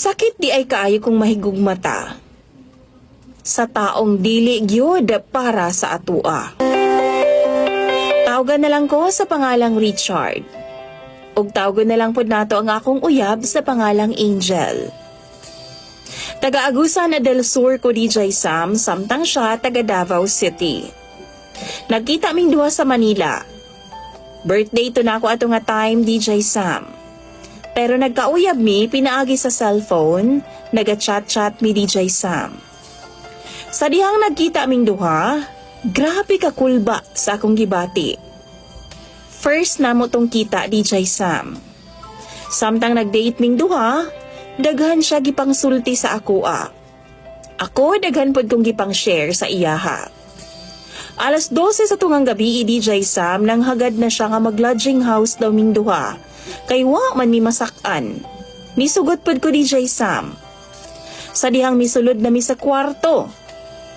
Sakit di ay kaayo kong mahigugmata sa taong dili gyud para sa atua. Tawgan na lang ko sa pangalang Richard. Ug tawgon na lang pod nato ang akong uyab sa pangalang Angel. Taga-Agusan na del Sur ko DJ Sam, samtang siya taga Davao City. Nagkita ming duha sa Manila. Birthday to na ako ato nga time DJ Sam. Pero nagkauyab mi pinaagi sa cellphone, naga-chat-chat mi DJ Sam. Sa dihang nagkita aming duha, grabe ka kulba sa akong gibati. First na mo tong kita DJ Sam. Samtang nag-date ming duha, daghan siya gipang sulti sa ako ah. Ako daghan pod kong gipang share sa iyaha. Alas 12 sa tungang gabi DJ Sam nang hagad na siya nga mag-lodging house daw ming duha. Kay wa man mi masakan. Misugot pod ko DJ Sam. Sa dihang misulod na mi sa kwarto.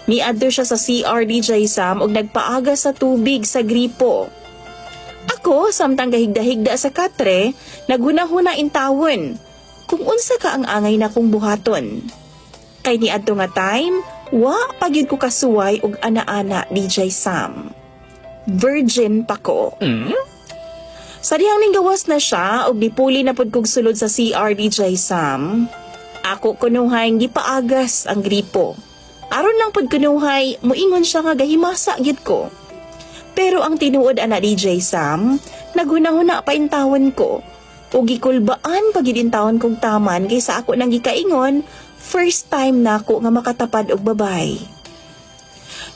Miadto siya sa CR DJ Sam ug nagpaaga sa tubig sa gripo. Ako, samtang gahigda-higda sa katre, naghuna-huna intawon. Kung unsa ka ang angay na kong buhaton. Kay ni adto nga time, wa pagyud ko kasuway og ana-ana DJ Sam. Virgin pa ko. Sa dihang ning gawas na siya og nipuli na pud kog sulod sa CR DJ Sam. Ako kunuhay gipaagas ang gripo. Aron lang pud kunuhay, muingon siya nga gahimasa gyud ko. Pero ang tinuod ana DJ Sam, naghuna-huna pa intawon ko. Ug gikulbaan pag intawon kong taman kaysa ako nang gikaingon, first time na ako nga makatapad og babay.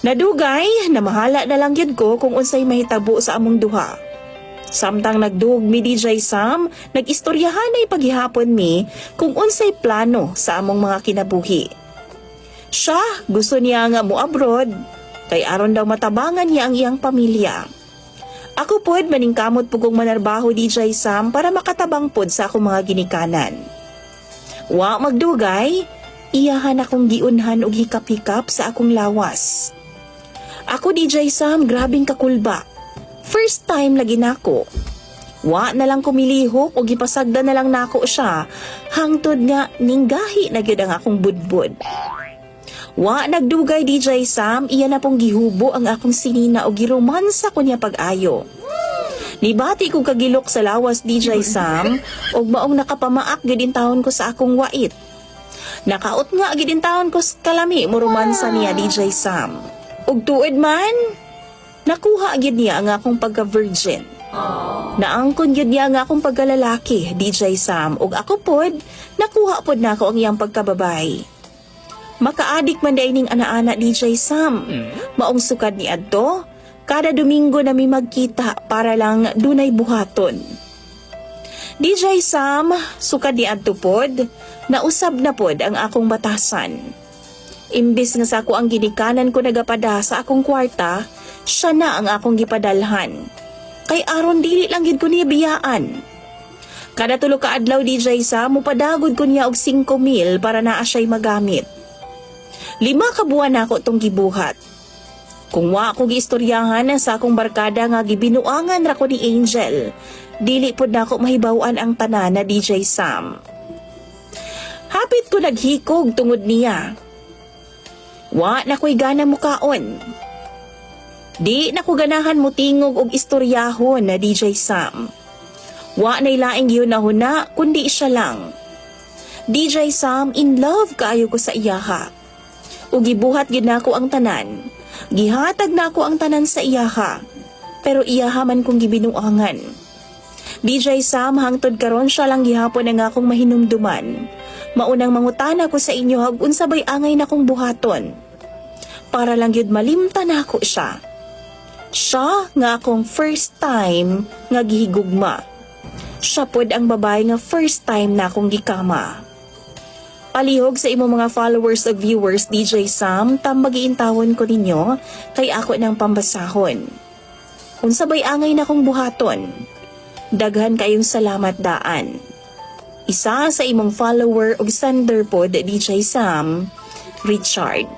Nadugay, namahala na lang yun ko kung unsay mahitabo sa among duha. Samtang nagdug mi DJ Sam, nagistoryahan ay paghihapon mi kung unsay plano sa among mga kinabuhi. Siya, gusto niya nga mo abroad, kay aron daw matabangan niya ang iyang pamilya. Ako pod maningkamot po kong manarbaho DJ Sam para makatabang pod sa akong mga ginikanan. Wa magdugay, iyahan akong giunhan og hikap-hikap sa akong lawas. Ako DJ Sam, grabing kakulba. First time lagi nako. Wa na lang kumilihok o gipasagda na lang nako siya, hangtod nga ninggahi na gyud ang akong budbud. Wa nagdugay DJ Sam, iya na pong gihubo ang akong sinina o giromansa ko niya pag-ayo. Nibati ko kagilok sa lawas DJ Sam og maong nakapamaak gid taon ko sa akong wait. Nakaot nga gid taon ko sa kalami mo romansa niya DJ Sam. Ug tuod man, nakuha gid niya ang akong pagka-virgin. Naangkon gid niya nga akong pagkalalaki, DJ Sam, ug ako pod, nakuha pod na ako ang iyang pagkababay. Makaadik man day ning ana-ana DJ Sam. Maong sukad ni adto, kada Domingo na mi magkita para lang dunay buhaton. DJ Sam, sukad ni adto pod, nausab na pod ang akong batasan. Imbis nga sa ako ang ginikanan ko nagapada sa akong kwarta, siya na ang akong gipadalhan. Kay aron dili lang gid ko niya biyaan. Kada tulo ka adlaw DJ sa mupadagod ko niya og 5 mil para naa siya'y magamit. Lima ka buwan na ako tong gibuhat. Kung wa ako giistoryahan sa akong barkada nga gibinuangan ra ko ni Angel, dili pod na ako mahibawan ang tanan na DJ Sam. Hapit ko naghikog tungod niya. Wa na ko'y gana mukaon. Di na ko ganahan mo tingog og istoryahon na DJ Sam. Wa na ilaing yun na huna, kundi siya lang. DJ Sam, in love kaayo ko sa iyaha. Ug gibuhat gid nako ang tanan. Gihatag nako ang tanan sa iyaha. Pero iyaha man kong gibinuangan. DJ Sam, hangtod karon siya lang gihapon ang akong mahinumduman. Maunang mangutana ko sa inyo hag unsa bay angay na kong buhaton. Para lang yun malimta na ako siya. Siya nga akong first time nga gihigugma. Siya pod ang babae nga first time na akong gikama. Palihog sa imong mga followers o viewers, DJ Sam, tambagiintawon ko ninyo kay ako ng pambasahon. Unsa bay angay na kong buhaton. Daghan kayong salamat daan. Isa sa imong follower og sender pod DJ Sam, Richard.